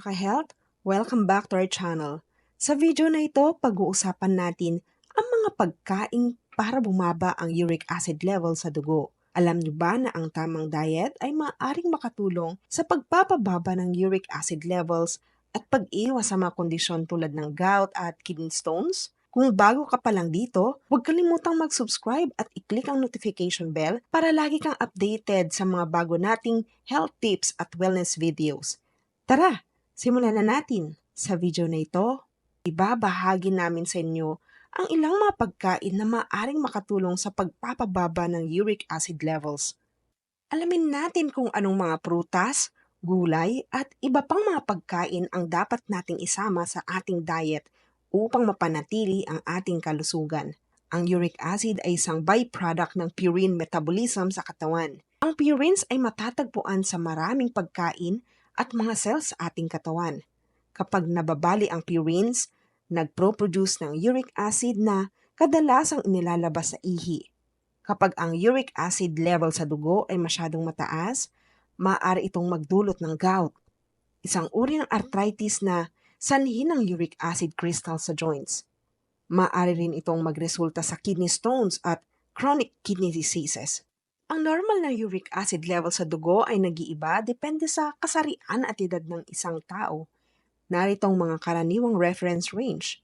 mga ka-health! Welcome back to our channel. Sa video na ito, pag-uusapan natin ang mga pagkain para bumaba ang uric acid level sa dugo. Alam niyo ba na ang tamang diet ay maaaring makatulong sa pagpapababa ng uric acid levels at pag-iwas sa mga kondisyon tulad ng gout at kidney stones? Kung bago ka pa lang dito, huwag kalimutang mag-subscribe at i-click ang notification bell para lagi kang updated sa mga bago nating health tips at wellness videos. Tara, simulan na natin. Sa video na ito, ibabahagi namin sa inyo ang ilang mga pagkain na maaring makatulong sa pagpapababa ng uric acid levels. Alamin natin kung anong mga prutas, gulay at iba pang mga pagkain ang dapat nating isama sa ating diet upang mapanatili ang ating kalusugan. Ang uric acid ay isang byproduct ng purine metabolism sa katawan. Ang purines ay matatagpuan sa maraming pagkain at mga cells sa ating katawan. Kapag nababali ang purines, nagpro-produce ng uric acid na kadalasang inilalabas sa ihi. Kapag ang uric acid level sa dugo ay masyadong mataas, maaari itong magdulot ng gout, isang uri ng arthritis na sanhi ng uric acid crystal sa joints. Maaari rin itong magresulta sa kidney stones at chronic kidney diseases. Ang normal na uric acid level sa dugo ay nag-iiba depende sa kasarian at edad ng isang tao. Narito ang mga karaniwang reference range.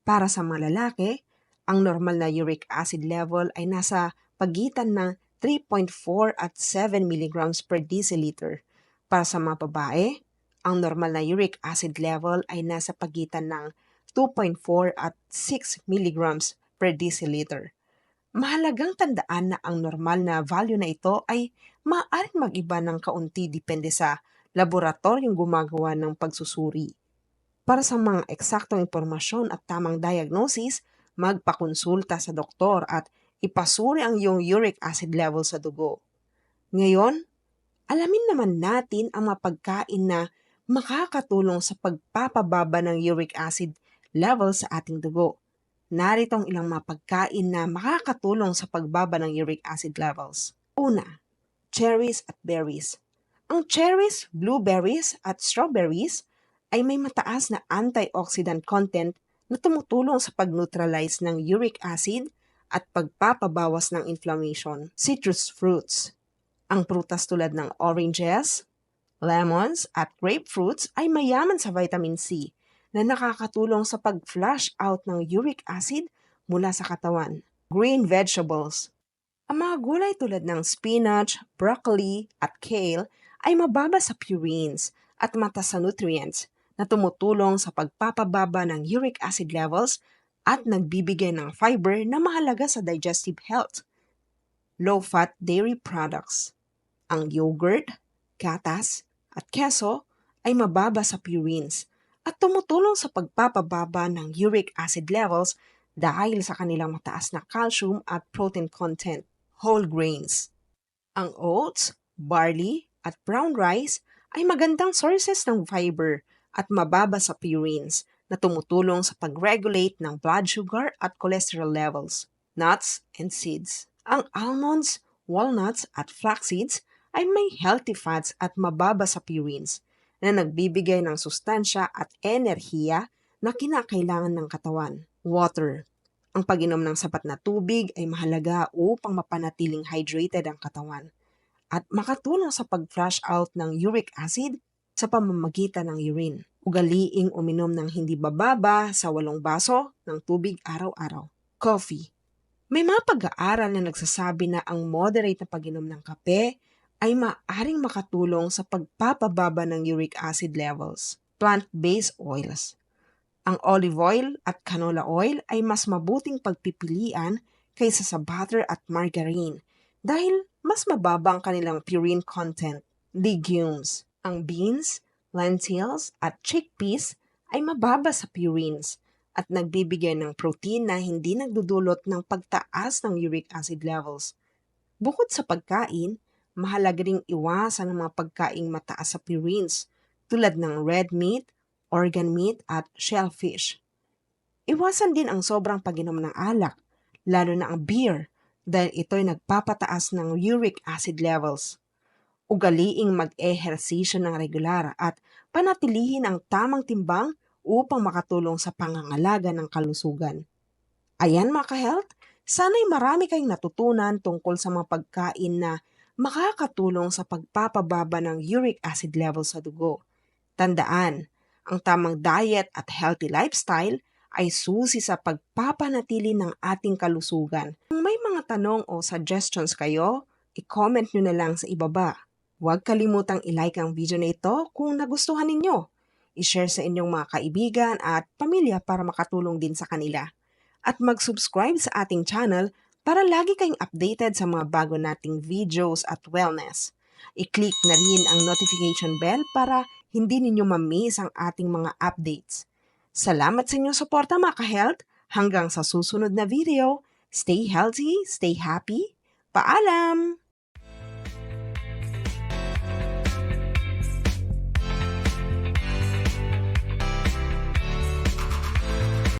Para sa mga lalaki, ang normal na uric acid level ay nasa pagitan ng 3.4 at 7 mg per deciliter. Para sa mga babae, ang normal na uric acid level ay nasa pagitan ng 2.4 at 6 mg per deciliter. Mahalagang tandaan na ang normal na value na ito ay maaaring mag-iba ng kaunti depende sa laboratoryong gumagawa ng pagsusuri. Para sa mga eksaktong impormasyon at tamang diagnosis, magpakonsulta sa doktor at ipasuri ang iyong uric acid level sa dugo. Ngayon, alamin naman natin ang mga pagkain na makakatulong sa pagpapababa ng uric acid level sa ating dugo. Narito ang ilang mga pagkain na makakatulong sa pagbaba ng uric acid levels. Una, cherries at berries. Ang cherries, blueberries at strawberries ay may mataas na antioxidant content na tumutulong sa pag-neutralize ng uric acid at pagpapabawas ng inflammation. Citrus fruits. Ang prutas tulad ng oranges, lemons at grapefruits ay mayaman sa vitamin C na nakakatulong sa pag-flush out ng uric acid mula sa katawan. Green vegetables. Ang mga gulay tulad ng spinach, broccoli, at kale ay mababa sa purines at mataas sa nutrients na tumutulong sa pagpapababa ng uric acid levels at nagbibigay ng fiber na mahalaga sa digestive health. Low-fat dairy products. Ang yogurt, gatas, at keso ay mababa sa purines at tumutulong sa pagpapababa ng uric acid levels dahil sa kanilang mataas na calcium at protein content. Whole grains. Ang oats, barley, at brown rice ay magandang sources ng fiber at mababa sa purines na tumutulong sa pag-regulate ng blood sugar at cholesterol levels. Nuts and seeds. Ang almonds, walnuts at flax seeds ay may healthy fats at mababa sa purines na nagbibigay ng sustansya at enerhiya na kinakailangan ng katawan. Water. Ang pag-inom ng sapat na tubig ay mahalaga upang mapanatiling hydrated ang katawan at makatulong sa pag-flush out ng uric acid sa pamamagitan ng urine. Ugaliing uminom ng hindi bababa sa walong baso ng tubig araw-araw. Coffee. May mga pag-aaral na nagsasabi na ang moderate na pag-inom ng kape ay maaring makatulong sa pagpapababa ng uric acid levels. Plant-based oils. Ang olive oil at canola oil ay mas mabuting pagpipilian kaysa sa butter at margarine dahil mas mababa ang kanilang purine content. Legumes. Ang beans, lentils at chickpeas ay mababa sa purines at nagbibigay ng protein na hindi nagdudulot ng pagtaas ng uric acid levels. Bukod sa pagkain, mahalaga iwasan ang mga pagkaing mataas sa purines tulad ng red meat, organ meat at shellfish. Iwasan din ang sobrang pag-inom ng alak, lalo na ang beer, dahil ito'y nagpapataas ng uric acid levels. Ugaliing mag-ehersisyo ng regular at panatilihin ang tamang timbang upang makatulong sa pangangalaga ng kalusugan. Ayan mga ka-health, sana'y marami kayong natutunan tungkol sa mga pagkain na makakatulong sa pagpapababa ng uric acid level sa dugo. Tandaan, ang tamang diet at healthy lifestyle ay susi sa pagpapanatili ng ating kalusugan. Kung may mga tanong o suggestions kayo, i-comment nyo na lang sa ibaba. Huwag kalimutang i-like ang video na ito kung nagustuhan ninyo. I-share sa inyong mga kaibigan at pamilya para makatulong din sa kanila. At mag-subscribe sa ating channel para lagi kayong updated sa mga bago nating videos at wellness. I-click na rin ang notification bell para hindi ninyo ma-miss ang ating mga updates. Salamat sa inyong suporta mga ka-health. Hanggang sa susunod na video. Stay healthy, stay happy. Paalam!